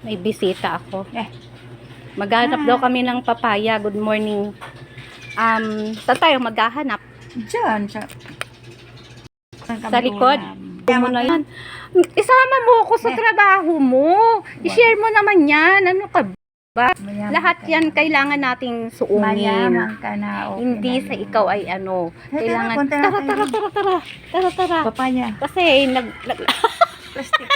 May bisita ako. Eh. Maghanap Ah. daw kami ng papaya. Good morning. Um, saan tayo maghahanap? Diyan, sa... Sa likod? Mo na yan. Isama mo ako sa Eh. trabaho mo. I-share mo naman yan. Ano ka ba? Mayaman Lahat ka yan na. kailangan nating suungin. Ka na. okay Hindi na sa yun. ikaw ay ano. Kailangan, tara, tara, tara, tara, tara, tara. Papaya. Kasi nag, nag, Plastic.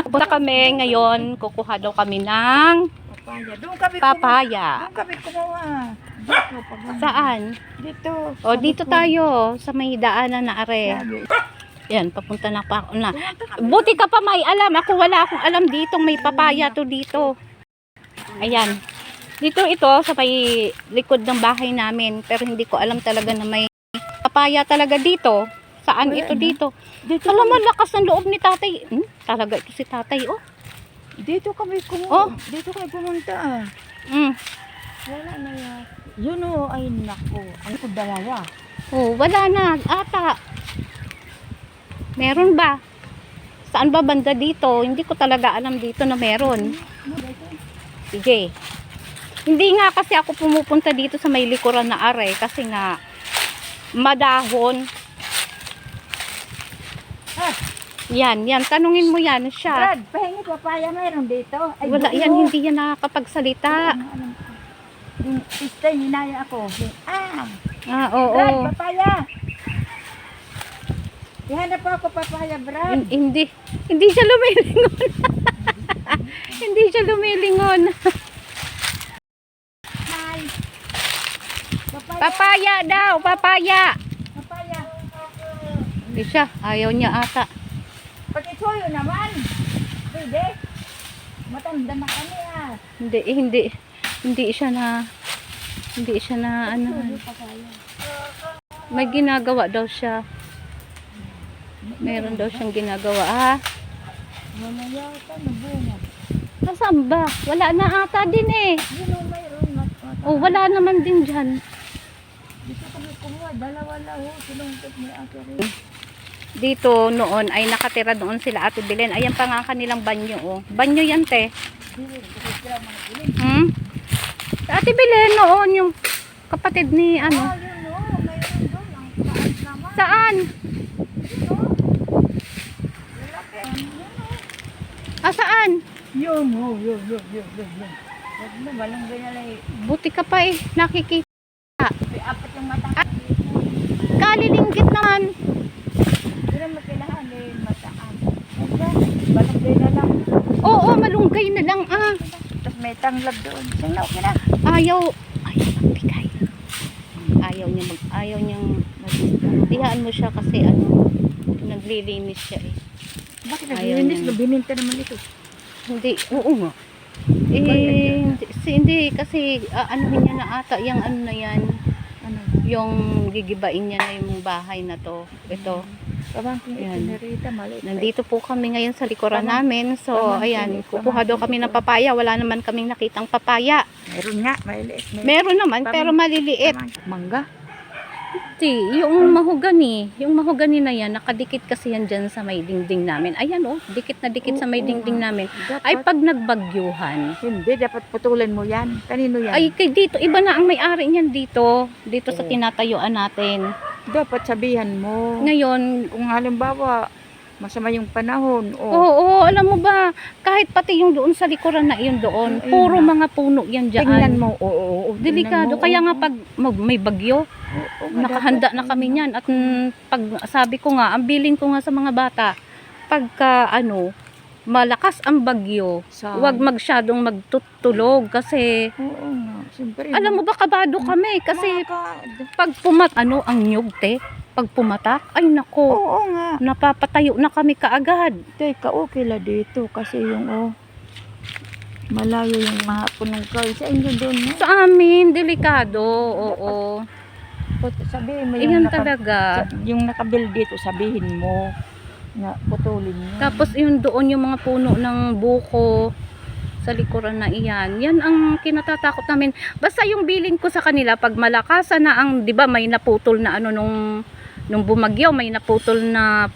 Punta kami ngayon, kukuha daw kami ng Papaya. Doon kami papaya. Doon kami kumuha. Dito. Saan? Dito. O, dito tayo, sa may daanan na are. Yan, papunta na pa ako na. Buti ka pa may alam. Ako wala akong alam dito. May papaya to dito. Ayan. Dito ito sa may likod ng bahay namin. Pero hindi ko alam talaga na may papaya talaga dito. Saan Wala ito na. dito? Dito Alam mo, lakas ng loob ni tatay. Hmm? Talaga ito si tatay, oh. dito kami kumuha. Oh. Dito kami pumunta. ah. Mm. Wala na yan. Yun o, ay nako. Ano ko dalawa? Oh, wala na. Ata. Meron ba? Saan ba banda dito? Hindi ko talaga alam dito na meron. Sige. Hindi nga kasi ako pumupunta dito sa may likuran na are kasi nga madahon. Ah. Yan, yan. Tanungin mo yan siya. Brad, pahingi papaya meron dito. Ay, Wala buo. yan, hindi yan nakakapagsalita. Ano, alam ko. Yung pista, hinaya ako. Ah, Ah, oo. Brad, papaya. Ihanap po ako papaya, Brad. Hin- Hindi, hindi siya lumilingon. hindi siya lumilingon. Hi. Papaya. Papaya daw, papaya. papaya. Hindi siya, ayaw niya ata. Pag ituyo naman. Pwede. Matanda na kami ah. Hindi, hindi. Hindi siya na, hindi siya na, ano, may ginagawa daw siya. Meron daw siyang ginagawa. Ah, Wala yata na bunga. nasaan ba? Wala na ata din eh. Oh, wala naman din dyan. Dito kami kumuha. Dalawa lang ho. Sinungkot ni Rita. Dito noon ay nakatira doon sila Ate Belen. Ayan pa nga ang kanilang banyo oh. Banyo yan te. Hmm? Ate Belen noon yung kapatid ni Ah, ano. yun o. Mayroon doon. Ang taas naman. Saan? Ah, saan? Yun o. Yun, yun, yun, yun, yun. Huwag mo, walang ganyan eh. Buti ka pa eh. Nakikita. Apat yung mata. Kalilinggit naman. Pero makilahan eh, mataan. Balagay na lang. Oo, malunggay na lang ah. Tapos may tanglad doon. Sino, okay na. Ayaw. Ayaw magbigay. Ayaw niya mag, ayaw niyang mag, Dihaan mo siya kasi ano, naglilinis siya eh. Bakit naglilinis? Bininta naman ito. Hindi, oo nga. Eh, hindi, hindi kasi ah, anuhin niya na ata, yung ano na yan, Ano? yung gigibain niya na yung bahay na to. Ito. Pamangkin ito Ayan. ni Rita, maliit. Nandito po kami ngayon sa likuran Pamang- namin. So, pamangkin, ayan, kukuha daw kami ng papaya. Wala naman kaming nakitang papaya. Meron nga, maliit. May Meron naman, Pamang- pero maliliit. Mangga? Hindi, yung mahogani, yung mahogani na yan, nakadikit kasi yan dyan sa may dingding namin. Ayan oh, dikit na dikit sa may dingding namin. Dapat, Ay, pag nagbagyuhan, hindi, dapat putulin mo yan. Kanino yan? ay kay dito, iba na ang may-ari niyan dito, dito sa tinatayuan natin. Dapat sabihan mo. Ngayon, Kung halimbawa, masama yung panahon, oo, alam mo ba, kahit pati yung doon sa likuran na yun doon, Ayun puro na. mga puno yan dyan. tingnan mo, oo, oo, oo, Delikado, mo, kaya nga pag mag, may bagyo, oo, oo, nakahanda na kami niyan. At mm, pag sabi ko nga, ang bilin ko nga sa mga bata, pagka ano, malakas ang bagyo, Sa, huwag magsyadong magtutulog kasi Oo nga, siyempre. alam mo ba kabado kami kasi Maka- pag pumat ano ang nyug te pag pumatak ay nako Oo nga. napapatayo na kami kaagad Teka, okay la dito kasi yung oh, malayo yung mga punong kahoy. Sa inyo doon, no? sa amin delikado oo sabihin mo yung, naka, talaga sa- yung nakabil dito, sabihin mo na putulin mo. tapos yun doon yung mga puno ng buko sa likuran na iyan. Yan ang kinatatakot namin. Basta yung bilin ko sa kanila pag malakasan na ang 'di ba may naputol na ano nung nung bumagyo, may naputol na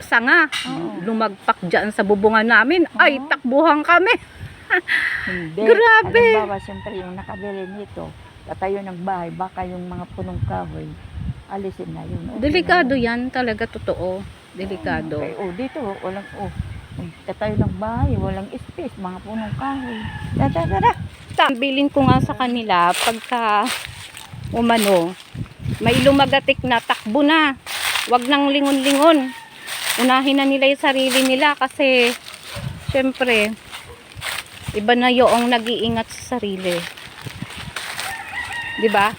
sanga. Oo. Lumagpak diyan sa bubungan namin. Ay, Oo. takbuhan kami. Hindi. Grabe. Halimbawa, siyempre yung nakabili nito, tatayo ng bahay, baka yung mga punong kahoy, alisin na yun. Okay Delikado na yan, talaga totoo. Delikado. Okay, oh, dito, walang, oh, tatayo ng bahay, walang space, mga punong kahoy. Da, da, da, da. Bilin ko nga sa kanila pagka umano, may lumagatik na takbo na. Wag nang lingon-lingon. Unahin na nila yung sarili nila kasi syempre iba na yung nag-iingat sa sarili. 'Di ba?